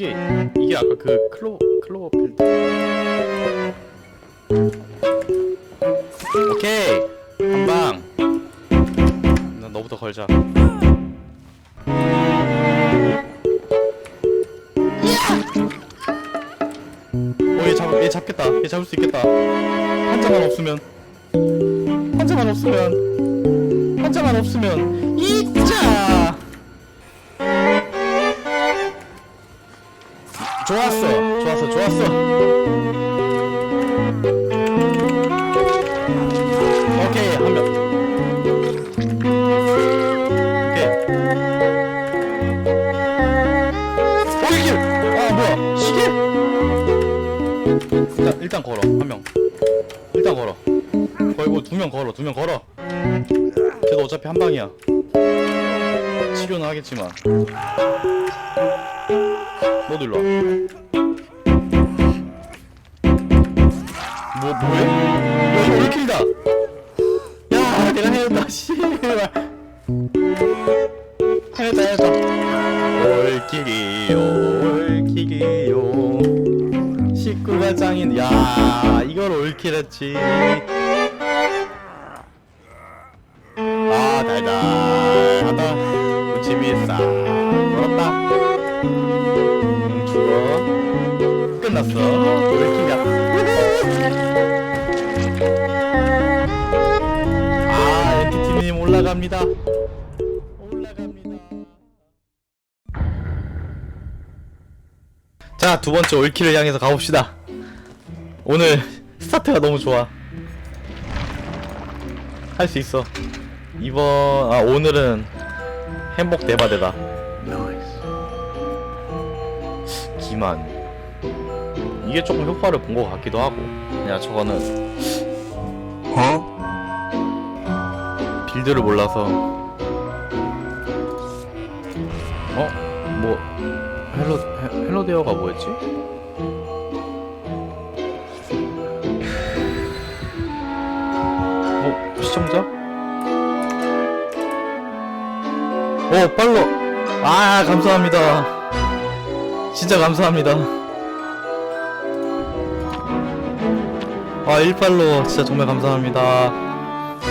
이게 이게 아까 그 클로 클로버필드. 오케이! 한방! 나 너부터 걸자. 어얘 잡, 얘 잡겠다. 얘 잡을 수 있겠다. 한자만 없으면. 한자만 없으면. 한자만 없으면. 이자 좋았어. 좋았어 좋았어. 오케이 한명. 오이길 아 뭐야? 시계? 일단 일단 걸어 한명. 일단 걸어. 걸고 두 명 걸어 두 명 걸어. 걔도 어차피 한 방이야. 치료는 하겠지만 너도 일로 와. 뭐, 뭐해? 야, 이거 올킬이다! 야, 내가 해냈다, 씨발. 해냈다, 해냈다. 올킬이요, 올킬이요. 식구가 짱인, 야, 이걸 올킬했지. 응, 죽어. 끝났어. 올킬이야. 아, 엔티티님 올라갑니다. 올라갑니다. 자, 두 번째 올킬을 향해서 가봅시다. 오늘 스타트가 너무 좋아. 할 수 있어. 이번, 아, 오늘은 행복 대바대다. 기만. 이게 조금 효과를 본 것 같기도 하고. 야, 저거는 빌드를 몰라서 어? 뭐 헬로 헬- 헬로데어가 뭐였지? 어 시청자? 어 팔로 아 감사합니다 진짜 감사합니다. 아 1팔로 진짜 정말 감사합니다.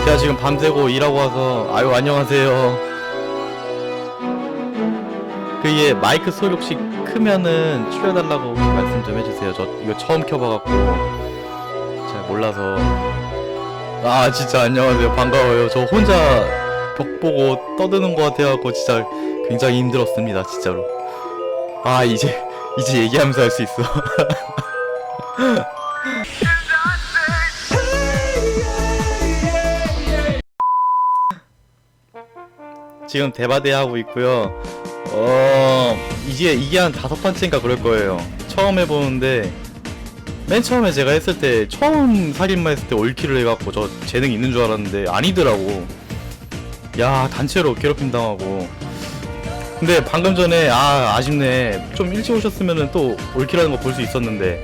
제가 지금 밤새고 일하고 와서 아유 안녕하세요. 그게 마이크 소리 혹시 크면은 줄여달라고 말씀 좀 해주세요. 저 이거 처음 켜봐갖고. 잘 몰라서. 아 진짜 안녕하세요. 반가워요. 저 혼자 벽 보고 떠드는 것 같아갖고 진짜 굉장히 힘들었습니다 진짜로 아 이제 이제 얘기하면서 할 수 있어 지금 대바대 하고 있고요. 어 이게 이게 한 다섯 번째인가 그럴 거예요. 처음 해보는데 맨 처음에 제가 했을 때 처음 살인마 했을 때 올킬을 해갖고 저 재능 있는 줄 알았는데 아니더라고. 야 단체로 괴롭힘 당하고. 근데 방금 전에 아 아쉽네. 좀 일찍 오셨으면은 또 올킬하는 거 볼 수 있었는데.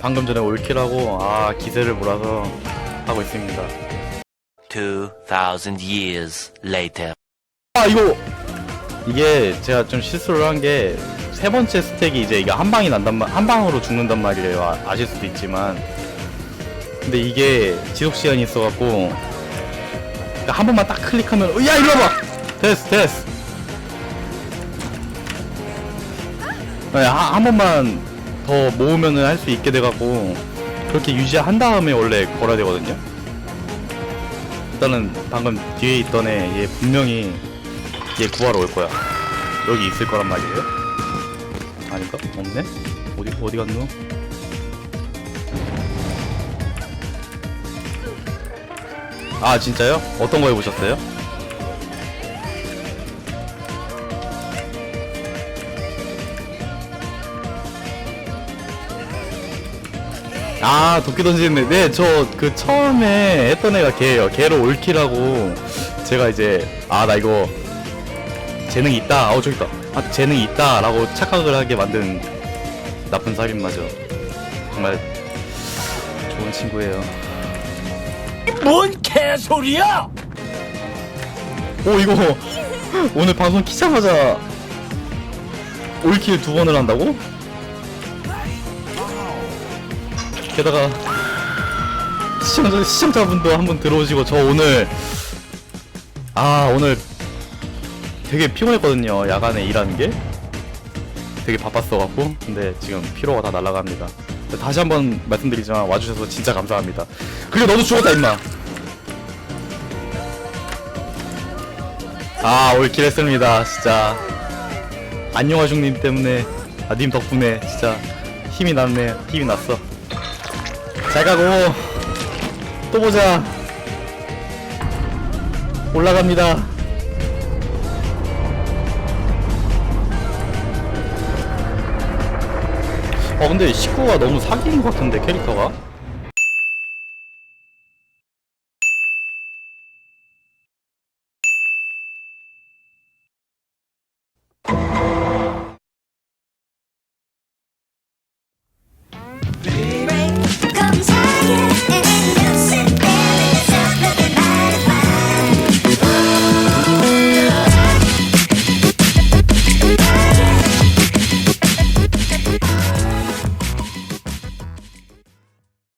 방금 전에 올킬하고 아 기세를 몰아서 하고 있습니다. 2,000 years later. 아 이거 이게 제가 좀 실수를 한 게 세 번째 스택이 이제 이게 한 방이 난단 말, 한 방으로 죽는단 말이에요. 아, 아실 수도 있지만, 근데 이게 지속 시간이 있어갖고 그러니까 한 번만 딱 클릭하면, 어, 야 일로 와봐. 됐어, 됐어. 네, 한, 한 번만 더 모으면은 할 수 있게 돼갖고 그렇게 유지한 다음에 원래 걸어야 되거든요. 일단은 방금 뒤에 있던 애 얘 분명히 얘 구하러 올 거야. 여기 있을 거란 말이에요. 아닌가? 없네? 어디 어디 갔노? 아 진짜요? 어떤 거 해보셨어요? 아 도끼 던지는데. 네저 그 처음에 했던 애가 걔예요. 걔로 올킬하고 제가 이제 아 나 이거 재능이 있다. 어 저기 있다. 아 재능이 있다. 라고 착각을 하게 만든 나쁜 살인마죠 정말 좋은 친구예요 뭔 개소리야! 오 이거 오늘 방송 키자마자 올킬 두 번을 한다고? 게다가 시청자, 시청자분도 한분 들어오시고 저 오늘 아 오늘 되게 피곤했거든요 야간에 일하는 게 되게 바빴어 갖고 근데 지금 피로가 다 날아갑니다 다시 한번 말씀드리지만 와주셔서 진짜 감사합니다. 그리고 너도 죽었다 임마. 아 올킬 했습니다 진짜. 안녕하중님 때문에 아 님 덕분에 진짜 힘이 났네 힘이 났어. 잘 가고 또 보자. 올라갑니다 어 근데 19가 너무 사기인 것 같은데 캐릭터가